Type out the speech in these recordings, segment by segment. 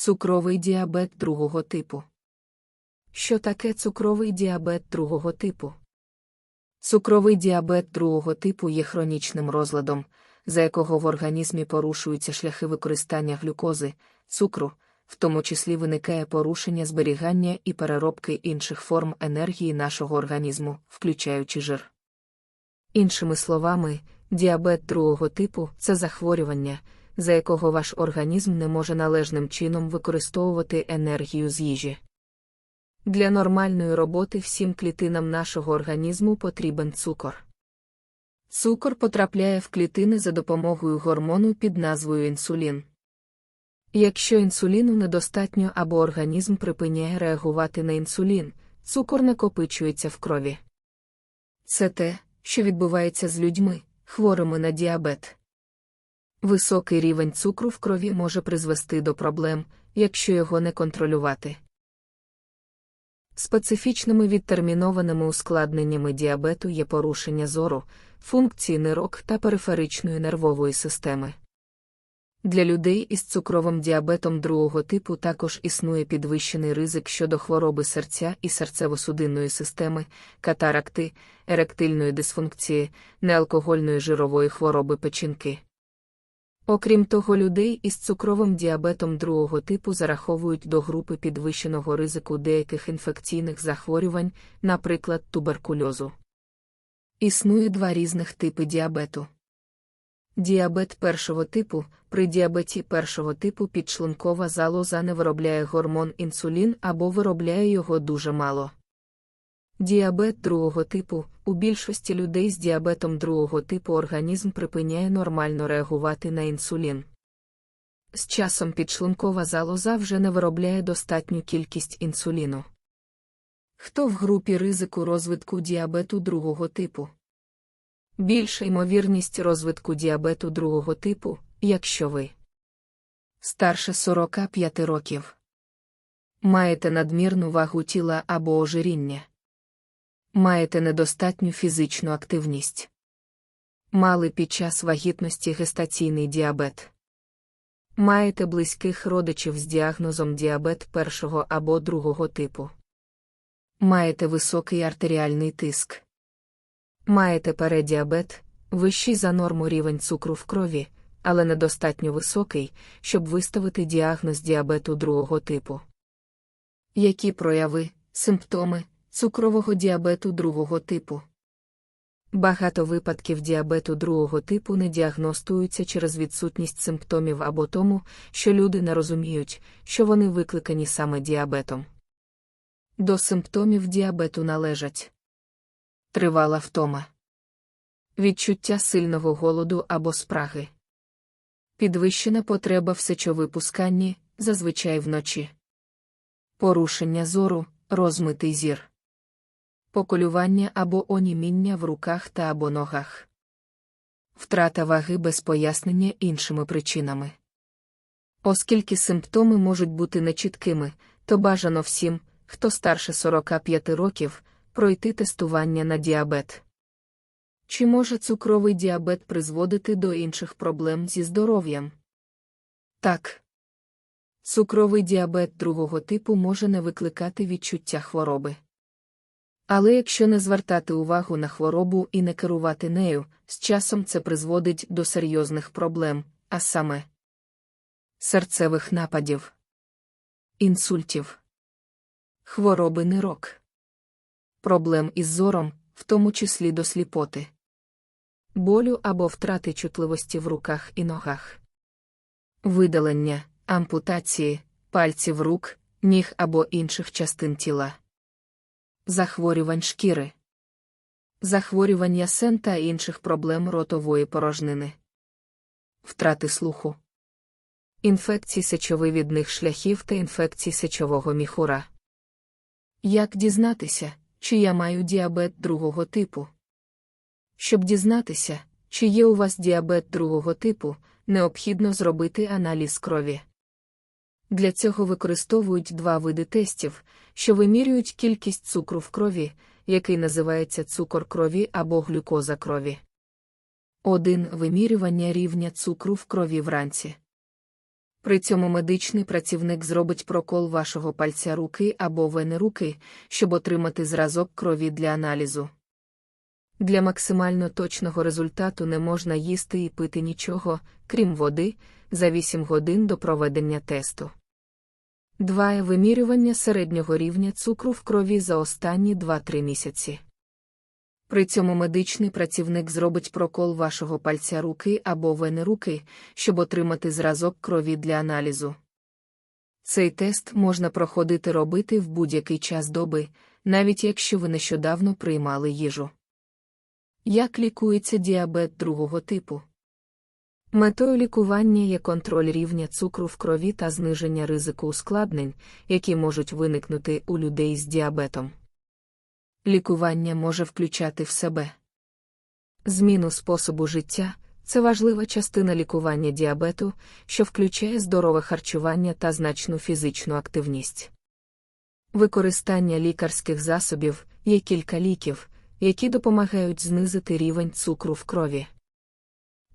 Цукровий діабет другого типу. Що таке цукровий діабет другого типу? Цукровий діабет другого типу є хронічним розладом, за якого в організмі порушуються шляхи використання глюкози, цукру, в тому числі виникає порушення зберігання і переробки інших форм енергії нашого організму, включаючи жир. Іншими словами, діабет другого типу це захворювання, за якого ваш організм не може належним чином використовувати енергію з їжі. Для нормальної роботи всім клітинам нашого організму потрібен цукор. Цукор потрапляє в клітини за допомогою гормону під назвою інсулін. Якщо інсуліну недостатньо або організм припиняє реагувати на інсулін, цукор накопичується в крові. Це те, що відбувається з людьми, хворими на діабет. Високий рівень цукру в крові може призвести до проблем, якщо його не контролювати. Специфічними відтермінованими ускладненнями діабету є порушення зору, функції нирок та периферичної нервової системи. Для людей із цукровим діабетом другого типу також існує підвищений ризик щодо хвороби серця і серцево-судинної системи, катаракти, еректильної дисфункції, неалкогольної жирової хвороби печінки. Окрім того, людей із цукровим діабетом другого типу зараховують до групи підвищеного ризику деяких інфекційних захворювань, наприклад, туберкульозу. Існує два різних типи діабету. Діабет першого типу при діабеті першого типу підшлункова залоза не виробляє гормон інсулін або виробляє його дуже мало. Діабет другого типу у більшості людей з діабетом другого типу організм припиняє нормально реагувати на інсулін. З часом підшлункова залоза вже не виробляє достатню кількість інсуліну. Хто в групі ризику розвитку діабету другого типу? Більша ймовірність розвитку діабету другого типу, якщо ви старше 45 років, маєте надмірну вагу тіла або ожиріння, маєте недостатню фізичну активність, мали під час вагітності гестаційний діабет, маєте близьких родичів з діагнозом діабет першого або другого типу, маєте високий артеріальний тиск. Маєте передіабет, вищий за норму рівень цукру в крові, але недостатньо високий, щоб виставити діагноз діабету другого типу. Які прояви, симптоми цукрового діабету другого типу? Багато випадків діабету другого типу не діагностуються через відсутність симптомів або тому, що люди не розуміють, що вони викликані саме діабетом. До симптомів діабету належать Тривала втома. Відчуття сильного голоду або спраги. Підвищена потреба в сечовипусканні, зазвичай вночі. Порушення зору, розмитий зір. Поколювання або оніміння в руках та або ногах. Втрата ваги без пояснення іншими причинами. Оскільки симптоми можуть бути нечіткими, то бажано всім, хто старше 45 років, пройти тестування на діабет. Чи може цукровий діабет призводити до інших проблем зі здоров'ям? Так. Цукровий діабет другого типу може не викликати відчуття хвороби. Але якщо не звертати увагу на хворобу і не керувати нею, з часом це призводить до серйозних проблем, а саме серцевих нападів, інсультів, хвороби нирок проблем із зором, в тому числі до сліпоти, болю або втрати чутливості в руках і ногах, видалення, ампутації, пальців рук, ніг або інших частин тіла, захворювань шкіри, захворювання сен та інших проблем ротової порожнини, втрати слуху. Інфекції сечовивідних шляхів та інфекції сечового міхура. Як дізнатися, чи я маю діабет другого типу. Щоб дізнатися, чи є у вас діабет другого типу, необхідно зробити аналіз крові. Для цього використовують два види тестів, що вимірюють кількість цукру в крові, який називається цукор крові або глюкоза крові. Один вимірювання рівня цукру в крові вранці. При цьому медичний працівник зробить прокол вашого пальця руки або вени руки, щоб отримати зразок крові для аналізу. Для максимально точного результату не можна їсти і пити нічого, крім води, за 8 годин до проведення тесту. 2. Вимірювання середнього рівня цукру в крові за останні 2-3 місяці. При цьому медичний працівник зробить прокол вашого пальця руки або вени руки, щоб отримати зразок крові для аналізу. Цей тест можна проходити робити в будь-який час доби, навіть якщо ви нещодавно приймали їжу. Як лікується діабет другого типу? Метою лікування є контроль рівня цукру в крові та зниження ризику ускладнень, які можуть виникнути у людей з діабетом. Лікування може включати в себе зміну способу життя це важлива частина лікування діабету, що включає здорове харчування та значну фізичну активність. Використання лікарських засобів є кілька ліків, які допомагають знизити рівень цукру в крові.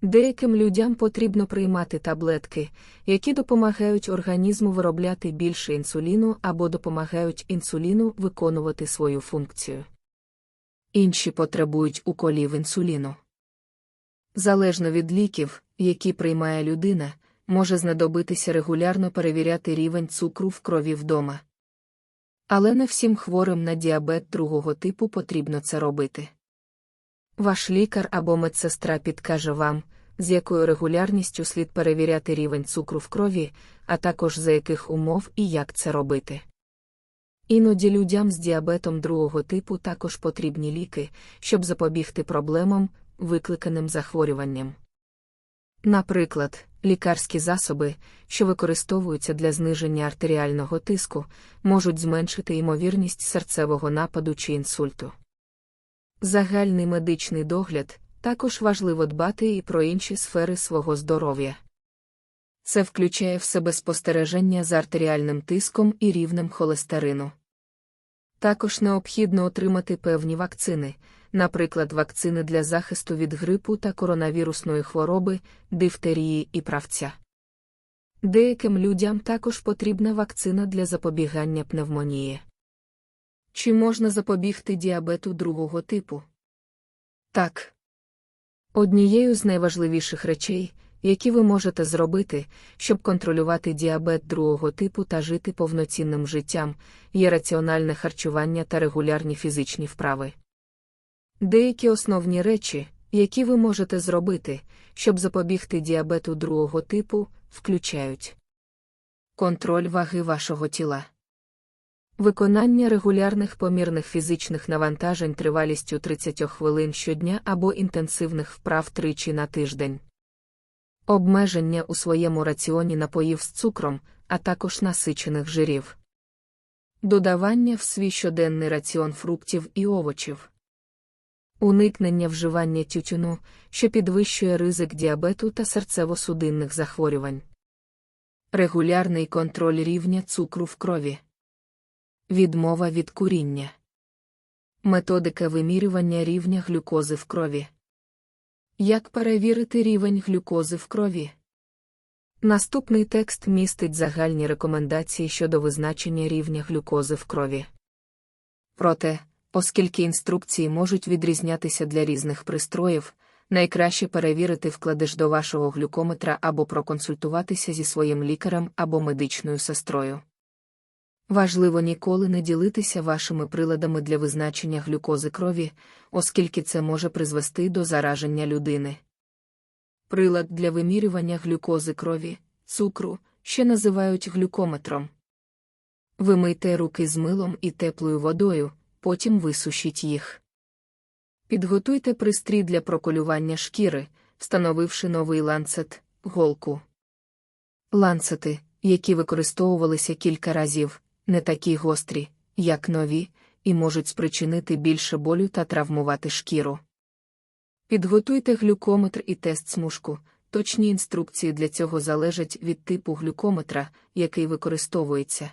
Деяким людям потрібно приймати таблетки, які допомагають організму виробляти більше інсуліну або допомагають інсуліну виконувати свою функцію. Інші потребують уколів інсуліну. Залежно від ліків, які приймає людина, може знадобитися регулярно перевіряти рівень цукру в крові вдома. Але не всім хворим на діабет другого типу потрібно це робити. Ваш лікар або медсестра підкаже вам, з якою регулярністю слід перевіряти рівень цукру в крові, а також за яких умов і як це робити. Іноді людям з діабетом другого типу також потрібні ліки, щоб запобігти проблемам, викликаним захворюванням. Наприклад, лікарські засоби, що використовуються для зниження артеріального тиску, можуть зменшити ймовірність серцевого нападу чи інсульту. Загальний медичний догляд також важливо дбати і про інші сфери свого здоров'я. Це включає в себе спостереження за артеріальним тиском і рівнем холестерину. Також необхідно отримати певні вакцини, наприклад, вакцини для захисту від грипу та коронавірусної хвороби, дифтерії і правця. Деяким людям також потрібна вакцина для запобігання пневмонії. Чи можна запобігти діабету другого типу? Так. Однією з найважливіших речей, які ви можете зробити, щоб контролювати діабет другого типу та жити повноцінним життям, є раціональне харчування та регулярні фізичні вправи. Деякі основні речі, які ви можете зробити, щоб запобігти діабету другого типу, включають контроль ваги вашого тіла. Виконання регулярних помірних фізичних навантажень тривалістю 30 хвилин щодня або інтенсивних вправ тричі на тиждень. Обмеження у своєму раціоні напоїв з цукром, а також насичених жирів. Додавання в свій щоденний раціон фруктів і овочів. Уникнення вживання тютюну, що підвищує ризик діабету та серцево-судинних захворювань. Регулярний контроль рівня цукру в крові. Відмова від куріння. Методика вимірювання рівня глюкози в крові. Як перевірити рівень глюкози в крові? Наступний текст містить загальні рекомендації щодо визначення рівня глюкози в крові. Проте, оскільки інструкції можуть відрізнятися для різних пристроїв, найкраще перевірити вкладиш до вашого глюкометра або проконсультуватися зі своїм лікарем або медичною сестрою. Важливо ніколи не ділитися вашими приладами для визначення глюкози крові, оскільки це може призвести до зараження людини. Прилад для вимірювання глюкози крові, цукру, ще називають глюкометром. Вимийте руки з милом і теплою водою, потім висушіть їх. Підготуйте пристрій для проколювання шкіри, встановивши новий ланцет, голку. Ланцети, які використовувалися кілька разів не такі гострі, як нові, і можуть спричинити більше болю та травмувати шкіру. Підготуйте глюкометр і тест смужку. Точні інструкції для цього залежать від типу глюкометра, який використовується.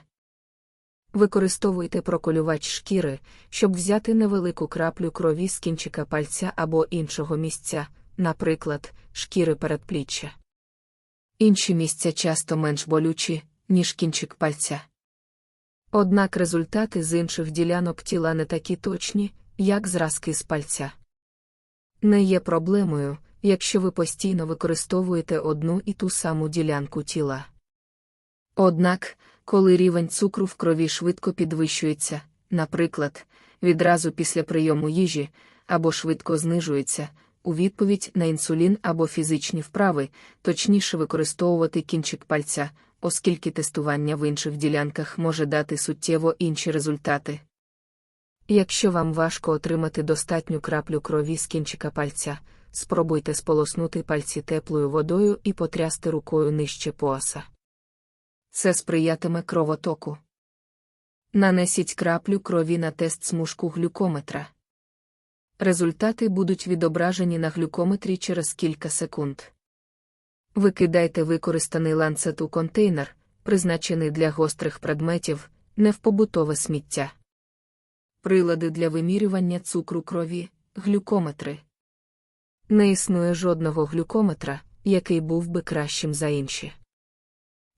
Використовуйте проколювач шкіри, щоб взяти невелику краплю крові з кінчика пальця або іншого місця, наприклад, шкіри передпліччя. Інші місця часто менш болючі, ніж кінчик пальця. Однак результати з інших ділянок тіла не такі точні, як зразки з пальця. Не є проблемою, якщо ви постійно використовуєте одну і ту саму ділянку тіла. Однак, коли рівень цукру в крові швидко підвищується, наприклад, відразу після прийому їжі, або швидко знижується, у відповідь на інсулін або фізичні вправи, точніше використовувати кінчик пальця, оскільки тестування в інших ділянках може дати суттєво інші результати. Якщо вам важко отримати достатню краплю крові з кінчика пальця, спробуйте сполоснути пальці теплою водою і потрясти рукою нижче пояса. Це сприятиме кровотоку. Нанесіть краплю крові на тест смужку глюкометра. Результати будуть відображені на глюкометрі через кілька секунд. Викидайте використаний ланцет у контейнер, призначений для гострих предметів, не в побутове сміття. Прилади для вимірювання цукру крові, глюкометри. Не існує жодного глюкометра, який був би кращим за інші.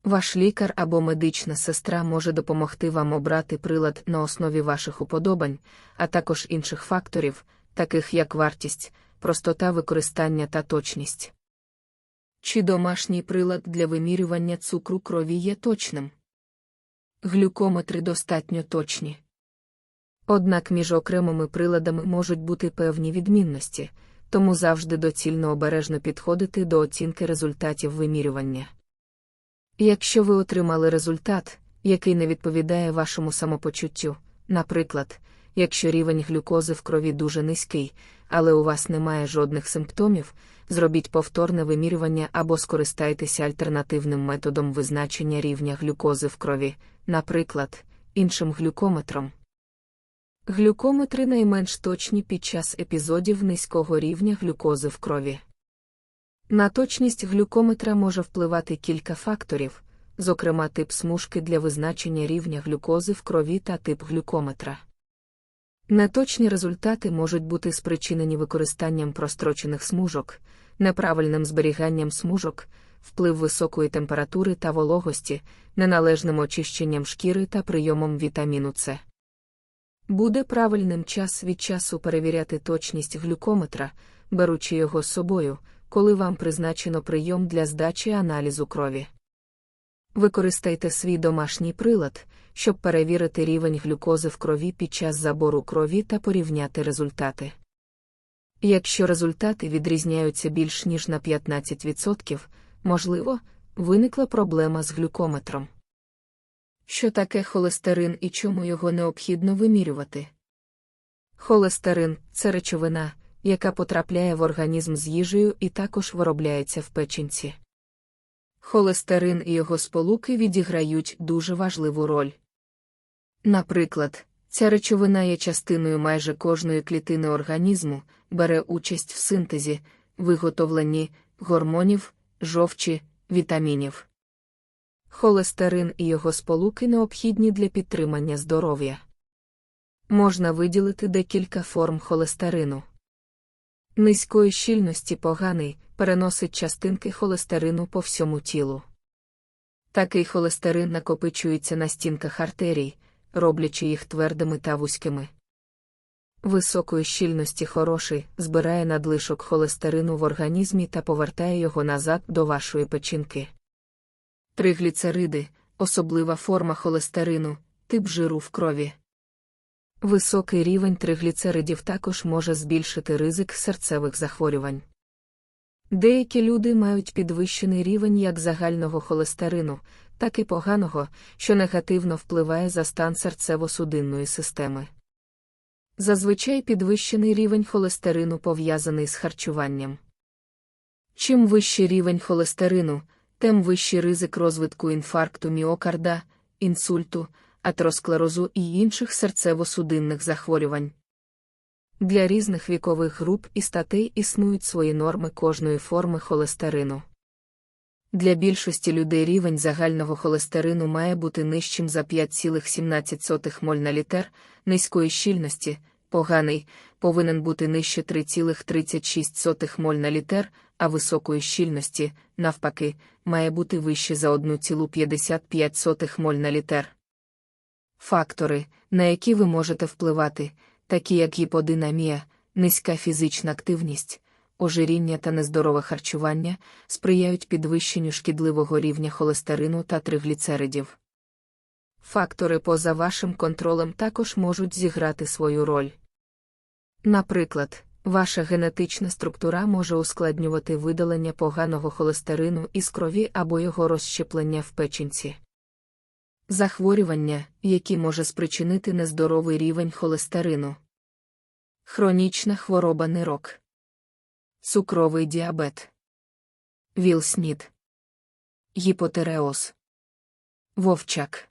Ваш лікар або медична сестра може допомогти вам обрати прилад на основі ваших уподобань, а також інших факторів, таких як вартість, простота використання та точність. Чи домашній прилад для вимірювання цукру крові є точним? Глюкометри достатньо точні. Однак між окремими приладами можуть бути певні відмінності, тому завжди доцільно обережно підходити до оцінки результатів вимірювання. Якщо ви отримали результат, який не відповідає вашому самопочуттю, наприклад, якщо рівень глюкози в крові дуже низький, але у вас немає жодних симптомів, зробіть повторне вимірювання або скористайтеся альтернативним методом визначення рівня глюкози в крові, наприклад, іншим глюкометром. Глюкометри найменш точні під час епізодів низького рівня глюкози в крові. На точність глюкометра може впливати кілька факторів, зокрема тип смужки для визначення рівня глюкози в крові та тип глюкометра. Неточні результати можуть бути спричинені використанням прострочених смужок, неправильним зберіганням смужок, вплив високої температури та вологості, неналежним очищенням шкіри та прийомом вітаміну С. Буде правильним час від часу перевіряти точність глюкометра, беручи його з собою, коли вам призначено прийом для здачі аналізу крові. Використайте свій домашній прилад, щоб перевірити рівень глюкози в крові під час забору крові та порівняти результати. Якщо результати відрізняються більш ніж на 15%, можливо, виникла проблема з глюкометром. Що таке холестерин і чому його необхідно вимірювати? Холестерин це речовина, яка потрапляє в організм з їжею і також виробляється в печінці. Холестерин і його сполуки відіграють дуже важливу роль. Наприклад, ця речовина є частиною майже кожної клітини організму, бере участь в синтезі, виготовленні гормонів, жовчі, вітамінів. Холестерин і його сполуки необхідні для підтримання здоров'я. Можна виділити декілька форм холестерину. Низької щільності поганий переносить частинки холестерину по всьому тілу. Такий холестерин накопичується на стінках артерій, роблячи їх твердими та вузькими. Високої щільності хороший збирає надлишок холестерину в організмі та повертає його назад до вашої печінки. Тригліцериди особлива форма холестерину, тип жиру в крові. Високий рівень тригліцеридів також може збільшити ризик серцевих захворювань. Деякі люди мають підвищений рівень як загального холестерину, так і поганого, що негативно впливає за стан серцево-судинної системи. Зазвичай підвищений рівень холестерину пов'язаний з харчуванням. Чим вищий рівень холестерину, тим вищий ризик розвитку інфаркту міокарда, інсульту, атеросклерозу і інших серцево-судинних захворювань. Для різних вікових груп і статей існують свої норми кожної форми холестерину. Для більшості людей рівень загального холестерину має бути нижчим за 5,17 моль на літер, низької щільності, поганий, повинен бути нижче 3,36 моль на літер, а високої щільності, навпаки, має бути вище за 1,55 моль на літер. Фактори, на які ви можете впливати, такі як гіподинамія, низька фізична активність, ожиріння та нездорове харчування, сприяють підвищенню шкідливого рівня холестерину та тригліцеридів. Фактори поза вашим контролем також можуть зіграти свою роль. Наприклад, ваша генетична структура може ускладнювати видалення поганого холестерину із крові або його розщеплення в печінці. Захворювання, які може спричинити нездоровий рівень холестерину. Хронічна хвороба нирок. Цукровий діабет. Вілснід. Гіпотереоз. Вовчак.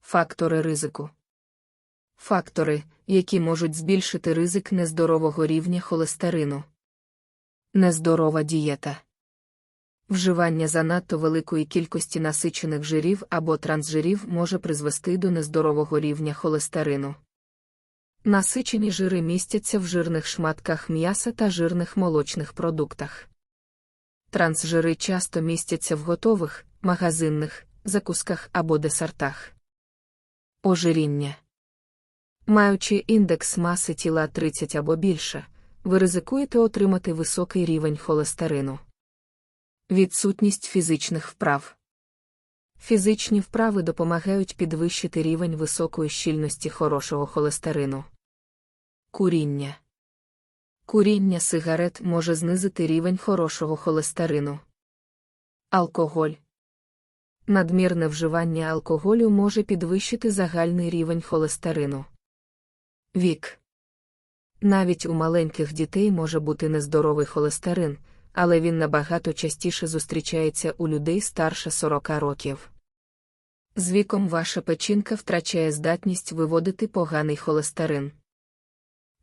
Фактори ризику. Фактори, які можуть збільшити ризик нездорового рівня холестерину. Нездорова дієта. Вживання занадто великої кількості насичених жирів або трансжирів може призвести до нездорового рівня холестерину. Насичені жири містяться в жирних шматках м'яса та жирних молочних продуктах. Трансжири часто містяться в готових, магазинних, закусках або десертах. Ожиріння. Маючи індекс маси тіла 30 або більше, ви ризикуєте отримати високий рівень холестерину. Відсутність фізичних вправ. Фізичні вправи допомагають підвищити рівень високої щільності хорошого холестерину. Куріння. Куріння сигарет може знизити рівень хорошого холестерину. Алкоголь. Надмірне вживання алкоголю може підвищити загальний рівень холестерину. Вік. Навіть у маленьких дітей може бути нездоровий холестерин, але він набагато частіше зустрічається у людей старше 40 років. З віком ваша печінка втрачає здатність виводити поганий холестерин.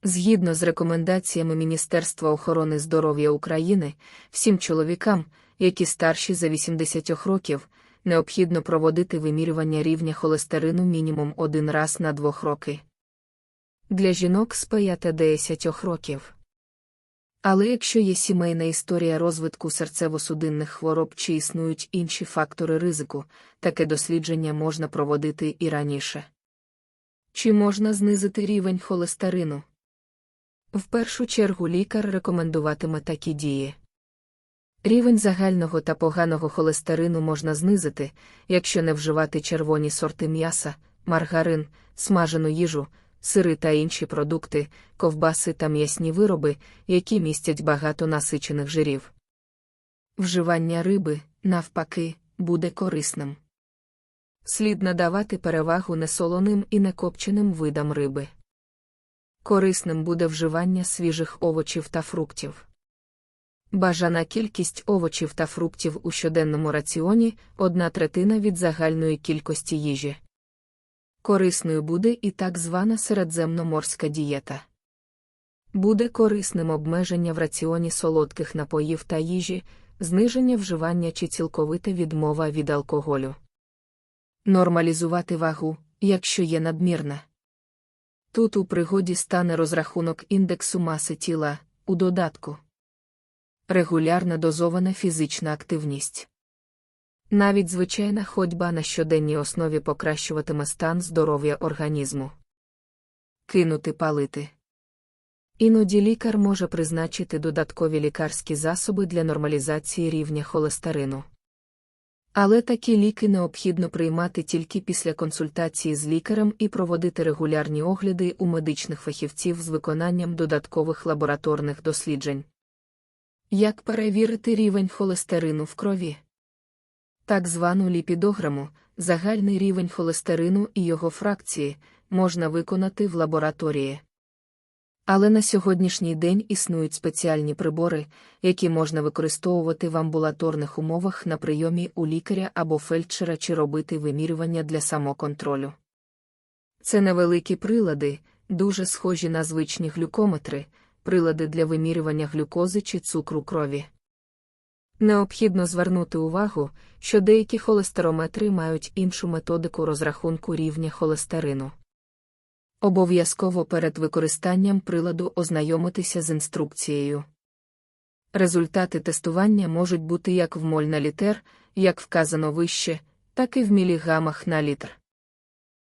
Згідно з рекомендаціями Міністерства охорони здоров'я України, всім чоловікам, які старші за 80 років, необхідно проводити вимірювання рівня холестерину мінімум один раз на двох роки. Для жінок з 5-10 років. Але якщо є сімейна історія розвитку серцево-судинних хвороб чи існують інші фактори ризику, таке дослідження можна проводити і раніше. Чи можна знизити рівень холестерину? В першу чергу лікар рекомендуватиме такі дії. Рівень загального та поганого холестерину можна знизити, якщо не вживати червоні сорти м'яса, маргарин, смажену їжу, сири та інші продукти, ковбаси та м'ясні вироби, які містять багато насичених жирів. Вживання риби, навпаки, буде корисним. Слід надавати перевагу несолоним і некопченим видам риби. Корисним буде вживання свіжих овочів та фруктів. Бажана кількість овочів та фруктів у щоденному раціоні одна третина від загальної кількості їжі. Корисною буде і так звана середземноморська дієта. Буде корисним обмеження в раціоні солодких напоїв та їжі, зниження вживання чи цілковита відмова від алкоголю. Нормалізувати вагу, якщо є надмірна. Тут у пригоді стане розрахунок індексу маси тіла у додатку. Регулярна дозована фізична активність. Навіть звичайна ходьба на щоденній основі покращуватиме стан здоров'я організму. Кинути палити. Іноді лікар може призначити додаткові лікарські засоби для нормалізації рівня холестерину. Але такі ліки необхідно приймати тільки після консультації з лікарем і проводити регулярні огляди у медичних фахівців з виконанням додаткових лабораторних досліджень. Як перевірити рівень холестерину в крові? Так звану ліпідограму, загальний рівень холестерину і його фракції, можна виконати в лабораторії. Але на сьогоднішній день існують спеціальні прибори, які можна використовувати в амбулаторних умовах на прийомі у лікаря або фельдшера чи робити вимірювання для самоконтролю. Це невеликі прилади, дуже схожі на звичні глюкометри, прилади для вимірювання глюкози чи цукру крові. Необхідно звернути увагу, що деякі холестерометри мають іншу методику розрахунку рівня холестерину. Обов'язково перед використанням приладу ознайомитися з інструкцією. Результати тестування можуть бути як в моль на літер, як вказано вище, так і в міліграмах на літр.